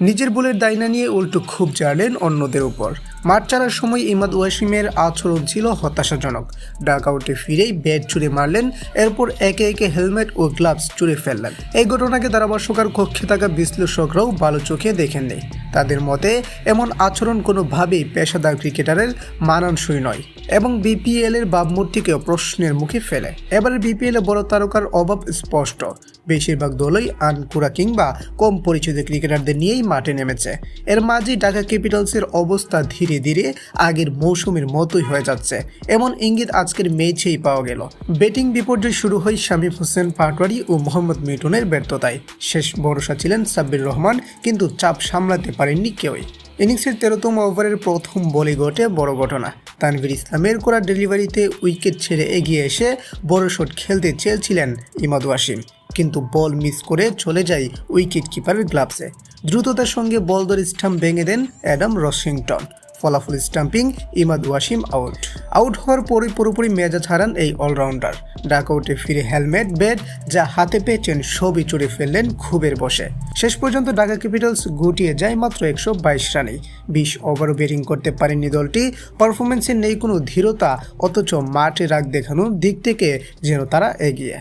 নিজের বলের দায় না নিয়ে উল্টো খুব জানলেন অন্যদের উপর। মাঠ ছাড়ার সময় ইমাদ ওয়াসিমের আচরণ ছিল হতাশাজনক। ডাক আউটে ফিরেই ব্যাট ছুড়ে মারলেন, এরপর একে একে হেলমেট ও গ্লাভস ছুড়ে ফেললেন। এই ঘটনাকে ধারাভাষ্যকার কক্ষে থাকা বিশ্লেষকরাও ভালো চোখে দেখেননি। তাদের মতে, এমন আচরণ কোনোভাবেই পেশাদার ক্রিকেটারের মানানসই নয় এবং বিপিএল এর ভাবমূর্তিকেও প্রশ্নের মুখে ফেলে। এবারে বিপিএল এ বড় তারকার অভাব স্পষ্ট। বেশিরভাগ দলই আনকুরা কিংবা কম পরিচিত ক্রিকেটারদের নিয়েই মাঠে নেমেছে। এর মাঝেই ঢাকা ক্যাপিটালসের অবস্থা ধীরে ধীরে আগের মৌসুমের মতোই হয়ে যাচ্ছে। এমন ইঙ্গিত আজকের ম্যাচেই পাওয়া গেল। ব্যাটিং বিপর্যয় শুরু হয় শামীম হোসেন, পাটোয়ারি ও মোহাম্মদ মিটনের ব্যর্থতায়। শেষ ভরসা ছিলেন সাব্বির রহমান, কিন্তু চাপ সামলাতে পারেননি কেউই। ইনিংসের তেরোতম ওভারের প্রথম বলে ঘটে বড় ঘটনা। তানভীর ইসলামের করা ডেলিভারিতে উইকেট ছেড়ে এগিয়ে এসে বড় শট খেলতে চেয়েছিলেন ইমাদ ওয়াসিম। কিন্তু বল মিস করে চলে যায় উইকেট কিপারের গ্লাভসে। দ্রুততার সঙ্গে বল ধরে স্টাম্প ভেঙে দেন অ্যাডাম রসিংটন। ফলাফল stumping Imad Wasim out. Out হওয়ার পরে পুরোপুরি মেজাজ হারান এই অলরাউন্ডার। ডাক আউটে ফিরে হেলমেট, ব্যাট যা হাতে পেয়েছেন সবই চড়ে ফেললেন খুবের বসে। শেষ পর্যন্ত ঢাকা ক্যাপিটালস গুটিয়ে যায় মাত্র একশো বাইশ রানেই বিশ ওভারও ব্যাটিং করতে পারেনি দলটি। পারফরমেন্সে নেই কোনো ধীরতা, অথচ মাঠে রাগ দেখানোর দিক থেকে যেন তারা এগিয়ে।